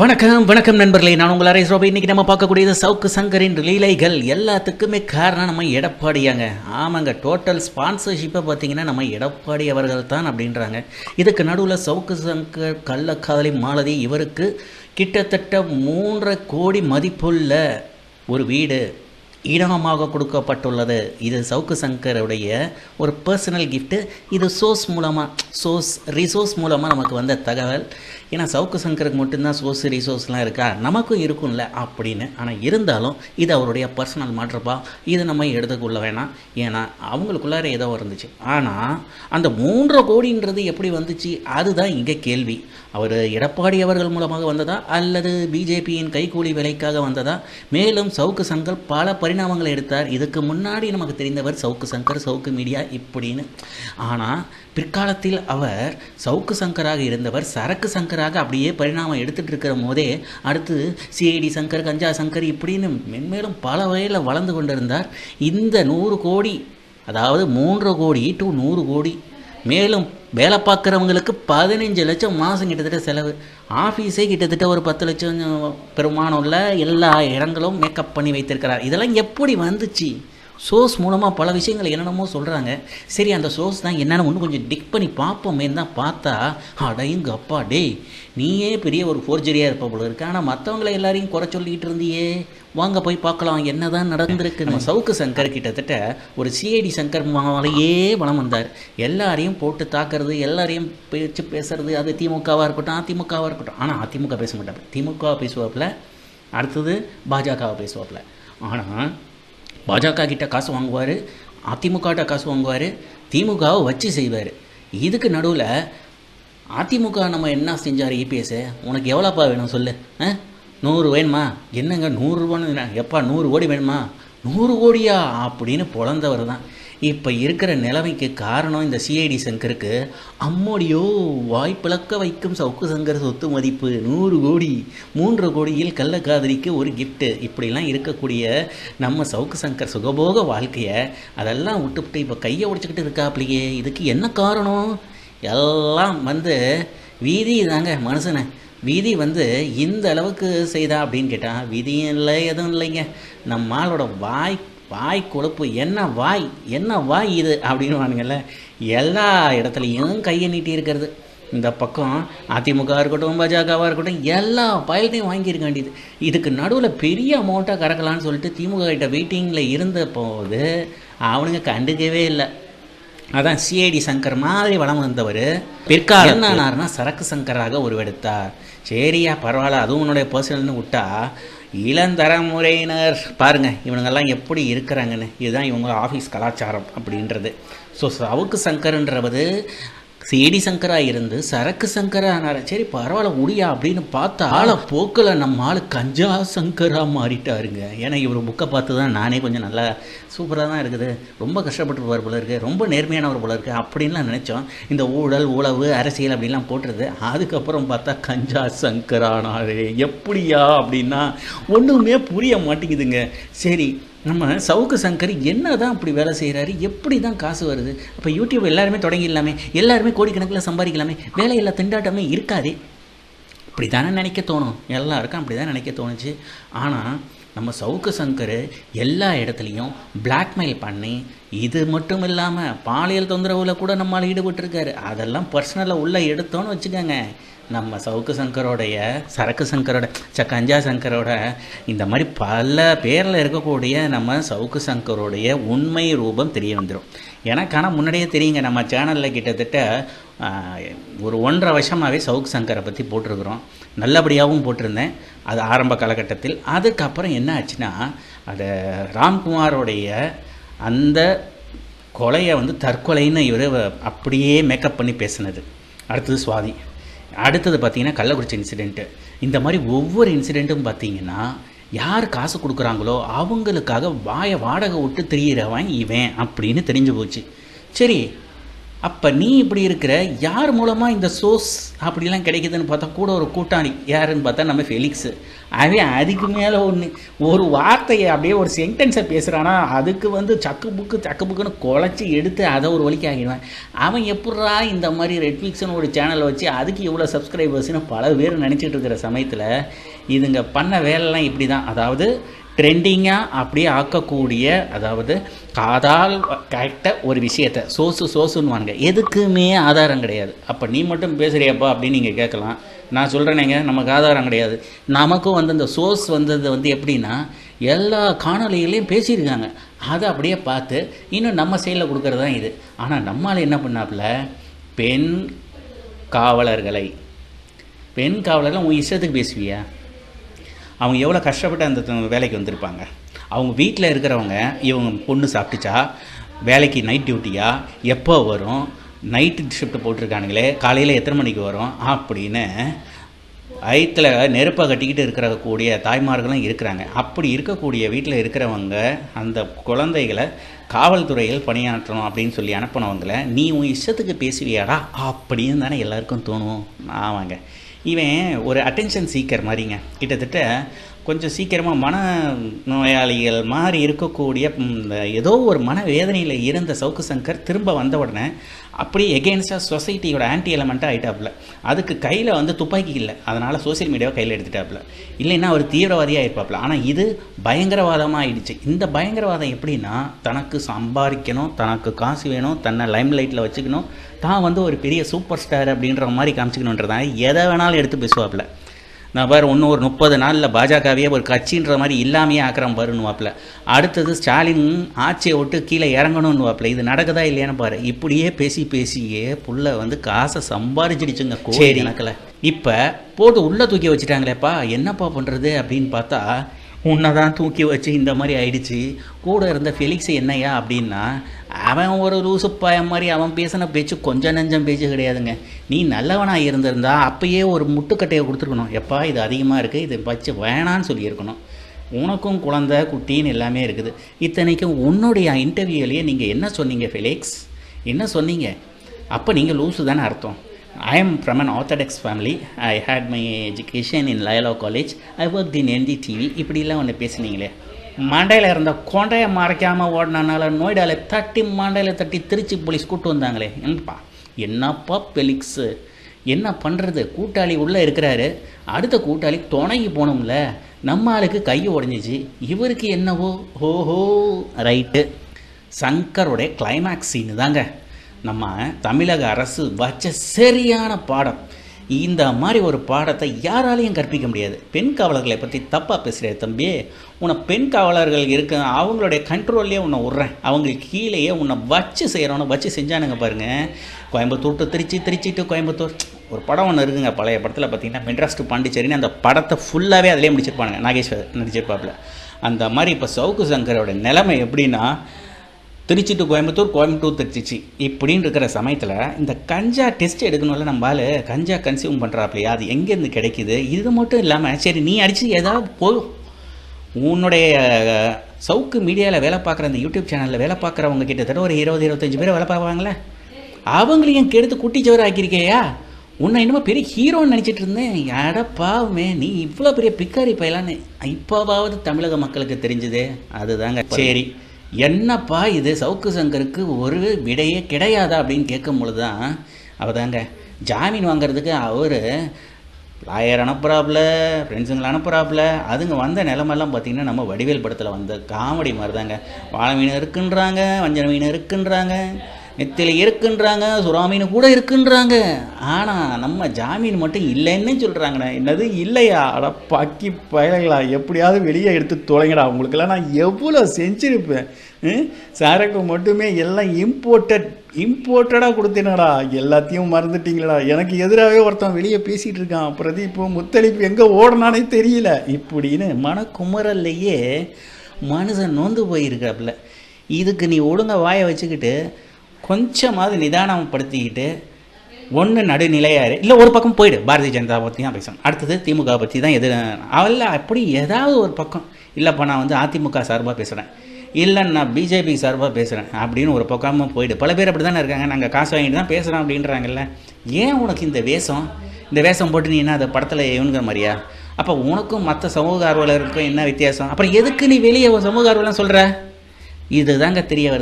வணக்கம் வணக்கம் நண்பர்களே. நான் உங்கள் அரேஸ் ரோபி. இன்னைக்கு நம்ம பார்க்கக்கூடியது சவுக்கு சங்கரின் லீலைகள் எல்லாத்துக்குமே காரணம் நம்ம எடப்பாடியாங்க. ஆமாங்க டோட்டல் ஸ்பான்சர்ஷிப்பை பார்த்தீங்கன்னா நம்ம எடப்பாடி அவர்கள் தான் அப்படின்றாங்க. இதுக்கு நடுவில் சவுக்கு சங்கர் கள்ளக்காதலி மாலதி இவருக்கு கிட்டத்தட்ட மூன்றரை கோடி மதிப்புள்ள ஒரு வீடு. இனாமாக கொடுக்கப்பட்டுள்ளது. இது சவுக்கு சங்கருடைய ஒரு பர்சனல் கிஃப்ட்டு இது சோர்ஸ் மூலமாக சோர்ஸ் ரிசோர்ஸ் மூலமாக நமக்கு வந்த தகவல். ஏன்னா சவுக்கு சங்கருக்கு மட்டும்தான் சோர்ஸ் ரிசோர்ஸ்லாம் இருக்கா? நமக்கும் இருக்கும்ல அப்படின்னு. ஆனால் இருந்தாலும் இது அவருடைய பர்சனல் மாற்றப்பா இது நம்ம எடுத்துக்கொள்ள வேணாம். ஏன்னா அவங்களுக்குள்ளார ஏதோ இருந்துச்சு. ஆனால் அந்த மூன்றரை கோடின்றது எப்படி வந்துச்சு? அதுதான் இங்கே கேள்வி. அவர் எடப்பாடி அவர்கள் மூலமாக வந்ததா? அல்லது பிஜேபியின் கைக்கூலி விலைக்காக வந்ததா? மேலும் சவுக்கு சங்கர் பல பரிணாமங்களை எடுத்தார். இதுக்கு முன்னாடி நமக்கு தெரிந்தவர் சவுக்கு சங்கர் சவுக்கு மீடியா இப்படின்னு. ஆனால் பிற்காலத்தில் அவர் சவுக்கு சங்கராக இருந்தவர் சரக்கு சங்கராக அப்படியே பரிணாமம் எடுத்துகிட்டு இருக்கிற போதே அடுத்து சிஐடி சங்கர் கஞ்சா சங்கர் இப்படின்னு மென்மேலும் பல வகையில் வளர்ந்து கொண்டிருந்தார். இந்த நூறு கோடி அதாவது மூன்று கோடி டு நூறு கோடி மேலும் வேலை பார்க்குறவங்களுக்கு பதினஞ்சு லட்சம் மாதம் கிட்டத்தட்ட செலவு. ஆஃபீஸே கிட்டத்தட்ட ஒரு பத்து லட்சம் பெருமானம் உள்ள எல்லா இடங்களும் மேக்கப் பண்ணி வைத்திருக்கிறார். இதெல்லாம் எப்படி வந்துச்சு? சோர்ஸ் மூலமாக பல விஷயங்கள் என்னென்னமோ சொல்கிறாங்க சரி அந்த சோர்ஸ் தான் என்னென்னு ஒன்று கொஞ்சம் டிக் பண்ணி பார்ப்போமேன்னு தான் பார்த்தா அடையுங்க அப்பா டேய் நீயே பெரிய ஒரு ஃபோர்ஜரியாக இருப்ப போல இருக்கு. ஆனால் மற்றவங்களை எல்லாரையும் குறை சொல்லிக்கிட்டு இருந்தியே. வாங்க போய் பார்க்கலாம் என்னதான் நடந்திருக்கு. நம்ம சவுக்கு சங்கர் கிட்டத்தட்ட ஒரு சிஐடி சங்கர் மாலையே வளம் வந்தார். எல்லாரையும் போட்டு தாக்குறது எல்லாரையும் பேச்சு பேசுறது அது திமுகவாக இருக்கட்டும் அதிமுகவாக இருக்கட்டும். ஆனால் அதிமுக பேச மாட்டாங்க திமுக பேசுவாப்புல அடுத்தது பாஜகவை பேசுவாப்பில். ஆனால் பாஜக கிட்ட காசு வாங்குவார் அதிமுகட்ட காசு வாங்குவார் திமுகவை வச்சு செய்வார். இதுக்கு நடுவில் அதிமுக நம்ம என்ன செஞ்சார் இபிஎஸ் உனக்கு எவ்வளோப்பா வேணும் சொல்லு. ஆ? நூறு வேணுமா? என்னங்க நூறுரூவான்னு எப்பா நூறு கோடி வேணுமா? நூறு கோடியா? அப்படின்னு பிறந்தவர் தான். இப்போ இருக்கிற நிலைமைக்கு காரணம் இந்த சிஐடி சங்கருக்கு அம்மோடியோ வாய்ப்பிழக்க வைக்கும் சவுக்கு சங்கர் சொத்து மதிப்பு நூறு கோடி மூன்று கோடியில் கள்ளக்காதலிக்கு ஒரு கிஃப்ட்டு இப்படிலாம் இருக்கக்கூடிய நம்ம சவுக்கு சங்கர் சுகபோக வாழ்க்கையை அதெல்லாம் விட்டுவிட்டு இப்போ கையை உடைச்சிக்கிட்டு இருக்காப்லையே. இதுக்கு என்ன காரணம்? எல்லாம் வந்து வீதி தாங்க மனுஷனை. வீதி வந்து இந்த அளவுக்கு செய்தா அப்படின்னு கேட்டால் விதியும் இல்லை எதுவும் இல்லைங்க. நம்மளோட வாய் வாய் கொழுப்பு என்ன வாய் என்ன வாய் இது? அப்படின்னு வானுங்கள்ல எல்லா இடத்துலையும் கையை நீட்டி இருக்கிறது. இந்த பக்கம் அதிமுக இருக்கட்டும் பாஜகவாக இருக்கட்டும் எல்லா பயல்டையும் வாங்கியிருக்க வேண்டியது. இதுக்கு நடுவில் பெரிய அமௌண்ட்டாக கறக்கலான்னு சொல்லிட்டு திமுக கிட்ட வெயிட்டிங்கில் இருந்த போது அவனுங்க கண்டுக்கவே இல்லை. அதான் சிஐடி சங்கர் மாதிரி வளம் வந்தவர் பிற்காலம் என்ன ஆனார்னா சரக்கு சங்கராக உருவெடுத்தார். சரியா பரவாயில்ல அதுவும் உன்னுடைய பர்சனல்னு விட்டா இளந்தரமுறையினர். பாருங்க இவனுங்கெல்லாம் எப்படி இருக்கிறாங்கன்னு. இதுதான் இவங்க ஆஃபீஸ் கலாச்சாரம் அப்படின்றது. ஸோ சவுக்கு சங்கர்ன்றது சேடி சங்கரா இருந்து சரக்கு சங்கரா ஆனார் சரி பரவாயில்ல முடியா அப்படின்னு பார்த்தா ஆளை போக்கில். நம்ம ஆள் கஞ்சா சங்கரா மாறிட்டாருங்க. ஏன்னா இவர் புக்கை பார்த்து தான் நானே கொஞ்சம் நல்லா சூப்பராக தான் இருக்குது. ரொம்ப கஷ்டப்பட்டு போல இருக்கு. ரொம்ப நேர்மையானவர் போல இருக்கு அப்படின்லாம் நினச்சோம். இந்த ஊழல் உழவு அரசியல் அப்படின்லாம் போட்டுருது. அதுக்கப்புறம் பார்த்தா கஞ்சா சங்கரானாரு. எப்படியா அப்படின்னா ஒன்றுமே புரிய மாட்டேங்குதுங்க. சரி நம்ம சவுக்கு சங்கர் என்ன தான் அப்படி வேலை செய்கிறாரு எப்படி தான் காசு வருது? அப்போ யூடியூப் எல்லாருமே தொடங்கிடலாமே. எல்லாருமே கோடிக்கணக்கில் சம்பாதிக்கலாமே. வேலையில்லா திண்டாட்டமே இருக்காதே. இப்படி தானே நினைக்க தோணும். எல்லாருக்கும் அப்படி தான் நினைக்க தோணுச்சு. ஆனால் நம்ம சவுக்கு சங்கர் எல்லா இடத்துலையும் பிளாக்மெயில் பண்ணி இது மட்டும் இல்லாமல் பாலியல் தொந்தரவில் கூட நம்மால் ஈடுபட்டிருக்காரு. அதெல்லாம் பர்சனலாக உள்ளே எடுத்தோன்னு வச்சுக்கோங்க. நம்ம சவுக்கு சங்கரோடைய சரக்கு சங்கரோட ச கஞ்சா சங்கரோட இந்த மாதிரி பல பேரில் இருக்கக்கூடிய நம்ம சவுக்கு சங்கரோடைய உண்மை ரூபம் தெரிய வந்துடும் எனக்கு ஆனால் முன்னாடியே தெரியுங்க நம்ம சேனலில் கிட்டத்தட்ட ஒரு ஒன்றரை வருஷமாகவே சவுக்கு சங்கரை பற்றி போட்டிருக்கிறோம். நல்லபடியாகவும் போட்டிருந்தேன். அது ஆரம்ப காலகட்டத்தில். அதுக்கப்புறம் என்ன ஆச்சுன்னா அந்த ராம்குமாரோடைய அந்த கொலையை வந்து தற்கொலைன்னு இவர் அப்படியே மேக்கப் பண்ணி பேசினது. அடுத்தது சுவாதி. அடுத்தது பார்த்தீங்கன்னா கள்ளக்குறிச்சி இன்சிடெண்ட்டு இந்த மாதிரி ஒவ்வொரு இன்சிடெண்ட்டும் பார்த்தீங்கன்னா யார் காசு கொடுக்குறாங்களோ அவங்களுக்காக வாயை வாடகை விட்டு திரியிறவன் இவன் அப்படின்னு தெரிஞ்சு போச்சு. சரி அப்போ நீ இப்படி இருக்கிற யார் மூலமாக இந்த சோர்ஸ் அப்படிலாம் கிடைக்குதுன்னு பார்த்தா கூட ஒரு கூட்டாளி. யாருன்னு பார்த்தா நம்ம ஃபெலிக்ஸு அவன் அதுக்கு மேலே ஒன்று ஒரு வார்த்தையை அப்படியே ஒரு சென்டென்ஸை பேசுகிறானா அதுக்கு வந்து சக்கு புக்கு சக்கு புக்குன்னு குழச்சி எடுத்து அதை ஒரு வழிக்கு ஆகிடுவான் அவன் எப்பட்றா இந்த மாதிரி ரெட்ஃபிக்ஸ்னு ஒரு சேனலை வச்சு அதுக்கு இவ்வளோ சப்ஸ்கிரைபர்ஸ்னு பல பேர் நினச்சிட்டு இருக்கிற சமயத்தில் இதுங்க பண்ண வேலைலாம் இப்படி தான் அதாவது ட்ரெண்டிங்காக அப்படியே ஆக்கக்கூடிய அதாவது காதால் கேட்ட ஒரு விஷயத்தை சோசு சோசுன்னுவாங்க. எதுக்குமே ஆதாரம் கிடையாது. அப்போ நீ மட்டும் பேசுகிறியாப்பா அப்படின்னு நீங்கள் கேட்கலாம். நான் சொல்கிறேனேங்க நமக்கு ஆதாரம் கிடையாது. நமக்கும் வந்து இந்த சோர்ஸ் வந்தது வந்து எப்படின்னா எல்லா காணொலிகளையும் பேசியிருக்காங்க. அதை அப்படியே பார்த்து இன்னும் நம்ம சைடில் கொடுக்குறது தான் இது. ஆனால் நம்மால் என்ன பண்ணாப்புல? பெண் காவலர்களை. பெண் காவலர்லாம் உன் இஷ்டத்துக்கு பேசுவியா? அவங்க எவ்வளோ கஷ்டப்பட்டு அந்த வேலைக்கு வந்திருப்பாங்க? அவங்க வீட்டில் இருக்கிறவங்க இவங்க பொண்ணு சாப்பிட்டுச்சா? வேலைக்கு நைட் டியூட்டியா எப்போ வரும்? நைட்டு ஷிஃப்ட் போட்டிருக்கானுங்களே காலையில் எத்தனை மணிக்கு வரும்? அப்படின்னு ஐத்தில் நெருப்பை கட்டிக்கிட்டு இருக்கிற கூடிய தாய்மார்களும் இருக்கிறாங்க. அப்படி இருக்கக்கூடிய வீட்டில் இருக்கிறவங்க அந்த குழந்தைகளை காவல்துறையில் பணியாற்றணும் அப்படின்னு சொல்லி அனுப்பினவங்கள நீ உன் இஷ்டத்துக்கு பேசுவியாடா? அப்படின்னு தானே எல்லாருக்கும் தோணும். ஆமாங்க இவன் ஒரு அட்டென்ஷன் சீக்கர் மாதிரிங்க. கிட்டத்தட்ட கொஞ்சம் சீக்கிரமாக மன நோயாளிகள் மாதிரி இருக்கக்கூடிய இந்த ஏதோ ஒரு மன வேதனையில் இருந்த சவுக்கு சங்கர் திரும்ப வந்த உடனே அப்படியே எகெயின்ஸ்டாக சொசைட்டியோட ஆன்டி எலமெண்ட்டாக ஆகிட்டாப்புல அதுக்கு கையில் வந்து துப்பாக்கி இல்லை. அதனால் சோஷியல் மீடியாவை கையில் எடுத்துட்டாப்புல. இல்லைன்னா அவர் தீவிரவாதியாக இருப்பாப்புல ஆனால் இது பயங்கரவாதமாக ஆயிடுச்சு. இந்த பயங்கரவாதம் எப்படின்னா தனக்கு சம்பாதிக்கணும் தனக்கு காசு வேணும் தன்னை லைம் லைட்டில் வச்சுக்கணும். தான் வந்து ஒரு பெரிய சூப்பர் ஸ்டார் அப்படின்ற மாதிரி காமிச்சிக்கணுன்றதாங்க எதை வேணாலும் எடுத்து பேசுவாப்புல. நான் பாரு இன்னும் ஒரு முப்பது நாளில் பாஜகவையே ஒரு கட்சின்ற மாதிரி இல்லாமையே ஆக்கிரம் பாருன்னுவாப்புல அடுத்தது ஸ்டாலின் ஆட்சியை விட்டு கீழே இறங்கணும்னுவாப்புல இது நடக்குதா இல்லையான்னு பாரு. இப்படியே பேசி பேசியே புள்ள வந்து காசை சம்பாரிச்சிடுச்சுங்க கோடி கணக்கில். இப்போ போட்டு உள்ளே தூக்கி வச்சுட்டாங்களேப்பா. என்னப்பா பண்ணுறது அப்படின்னு பார்த்தா உன்னை தான் தூக்கி வச்சு இந்த மாதிரி ஆயிடுச்சு. கூட இருந்த ஃபெலிக்ஸ் என்னையா அப்படின்னா அவன் ஒரு லூசு பையன் மாதிரி அவன் பேசின பேச்சு கொஞ்சம் நெஞ்சம் பேச்சு கிடையாதுங்க. நீ நல்லவனாக இருந்திருந்தா அப்பயே ஒரு முட்டுக்கட்டையை கொடுத்துருக்கணும். எப்பா இது அதிகமாக இருக்குது இது வச்சு வேணான்னு சொல்லியிருக்கணும். உனக்கும் குழந்தை குட்டின்னு எல்லாமே இருக்குது. இத்தனைக்கும் உன்னுடைய இன்டர்வியூலேயே நீங்கள் என்ன சொன்னீங்க ஃபெலிக்ஸ் என்ன சொன்னீங்க? அப்போ நீங்கள் லூசு தானே அர்த்தம். I am from an orthodox family I hate my education in Loyola college I worked in NDTV. இப்படிலாம் ஒன்று பேசுனீங்களே. மண்டையில் இருந்த கொண்டையை மறைக்காமல் ஓடினால நோய்டால தட்டி மண்டையில் தட்டி திருச்சி போலீஸ் கூட்டு வந்தாங்களே. என்னப்பா என்னப்பா பெலிக்ஸு? என்ன பண்ணுறது கூட்டாளி உள்ளே இருக்கிறாரு. அடுத்த கூட்டாளி துணைக்கு போனோம்ல நம்ம ஆளுக்கு கை உடஞ்சிச்சு. இவருக்கு என்னவோ? ஓஹோ ரைட்டு. சங்கருடைய கிளைமேக்ஸ் சீனு தாங்க. நம்ம தமிழக அரசு வச்ச சரியான பாடம். இந்த மாதிரி ஒரு பாடத்தை யாராலையும் கற்பிக்க முடியாது. பெண் காவலர்களை பற்றி தப்பாக பேசுகிற தம்பி உன்னை பெண் காவலர்கள் இருக்க அவங்களுடைய கண்ட்ரோல்லையே உன்னை விட்றேன் அவங்களுக்கு கீழேயே உன்னை வச்சு செய்கிறவனை வச்சு செஞ்சானுங்க பாருங்கள் கோயம்புத்தூர் to திருச்சி திருச்சி டு கோயம்புத்தூர். ஒரு படம் ஒன்று இருக்குங்க பழைய படத்தில் பார்த்தீங்கன்னா மெட்ராஸ் டு பாண்டிச்சேரின்னு அந்த படத்தை ஃபுல்லாகவே அதிலே முடிச்சிருப்பானுங்க நாகேஸ்வர் நடிச்சிருப்பாப்புல. அந்த மாதிரி இப்போ சவுக்கு சங்கரோட நிலைமை எப்படின்னா திருச்சி டு கோயம்புத்தூர் கோயம்புத்தூர் திருச்சி இப்படின்னு இருக்கிற சமயத்தில் இந்த கஞ்சா டெஸ்ட் எடுக்கணும்ல நம்ம கஞ்சா கன்சியூம் பண்ணுறாப்லையா அது எங்கேருந்து கிடைக்குது? இது மட்டும் இல்லாமல் சரி நீ அடித்து ஏதாவது போ உன்னுடைய சவுக்கு மீடியாவில் வேலை பார்க்குற அந்த யூடியூப் சேனலில் வேலை பார்க்குறவங்க கிட்டத்தட்ட ஒரு இருபது இருபத்தஞ்சு பேர் வேலை பார்ப்பாங்களே அவங்களையும் கெடுத்து குட்டிச்சவர் ஆக்கியிருக்கேயா உன்னை என்னமோ பெரிய ஹீரோன்னு நினச்சிட்டு இருந்தேன். அட பாவமே நீ இவ்வளோ பெரிய பிக்காரி பையலான்னு. இப்போவாவது தமிழக மக்களுக்கு தெரிஞ்சுது. அதுதாங்க. சரி. என்னப்பா இது சவுக்கு சங்கருக்கு ஒரு விடையே கிடையாதா அப்படின்னு கேட்கும் பொழுது தான் அவதாங்க ஜாமீன் வாங்குறதுக்கு அவர் லாயர் அனுப்புகிறாப்புல ஃப்ரெண்ட்ஸுங்களை அனுப்புகிறாப்புல அதுங்க வந்த நிலமெல்லாம் பார்த்தீங்கன்னா நம்ம வடிவேல் படத்தில் வந்த காமெடி மாதிரி தாங்க வாழை மீன் இருக்குன்றாங்க வஞ்சர மீன் இருக்குன்றாங்க. நெத்தில இருக்குன்றாங்க சுறா மீன் கூட இருக்குன்றாங்க. ஆனால் நம்ம ஜாமீன் மட்டும் இல்லைன்னு சொல்கிறாங்கண்ணே என்னது? இல்லையா? அட பக்கி பயலங்களா எப்படியாவது வெளியே எடுத்து தொலைங்கடா. உங்களுக்கெல்லாம் நான் எவ்வளோ செஞ்சுருப்பேன்? ம்? சரக்கு மட்டுமே எல்லாம் இம்போர்ட்டட் இம்போர்ட்டடாக கொடுத்தேனடா. எல்லாத்தையும் மறந்துட்டீங்களா எனக்கு எதிராகவே ஒருத்தன் வெளியே பேசிகிட்டு இருக்கான் பிரதீப்பு முத்தளிப்பு எங்கே ஓடனானே தெரியல. இப்படின்னு மனக்குமரல்லையே மனுஷன் நொந்து போயிருக்காப்புல. இதுக்கு நீ ஒழுங்கா வாயை வச்சுக்கிட்டு கொஞ்சமாவது நிதானப்படுத்திக்கிட்டு ஒன்று நடுநிலையாரு இல்லை ஒரு பக்கம் போயிடு. பாரதிய ஜனதா பற்றி தான் பேசணும். அடுத்தது திமுக பற்றி தான் எது அவல்ல அப்படி ஏதாவது ஒரு பக்கம். இல்லைப்பா நான் வந்து அதிமுக சார்பாக பேசுகிறேன் இல்லை நான் பிஜேபி சார்பாக பேசுகிறேன் அப்படின்னு ஒரு பக்கமாக போயிடு. பல பேர் அப்படி தானே இருக்காங்க. நாங்கள் காசு வாங்கிட்டு தான் பேசுகிறோம் அப்படின்றாங்கல்ல. ஏன் உனக்கு இந்த வேஷம்? இந்த வேஷம் போட்டு நீ என்ன அதை படத்தில் இவனுங்கிற மாதிரியா? அப்போ உனக்கும் மற்ற சமூக ஆர்வலருக்கும் என்ன வித்தியாசம்? அப்புறம் எதுக்கு நீ வெளியே சமூக ஆர்வலம் சொல்கிற இதுதாங்க தெரிய வருது.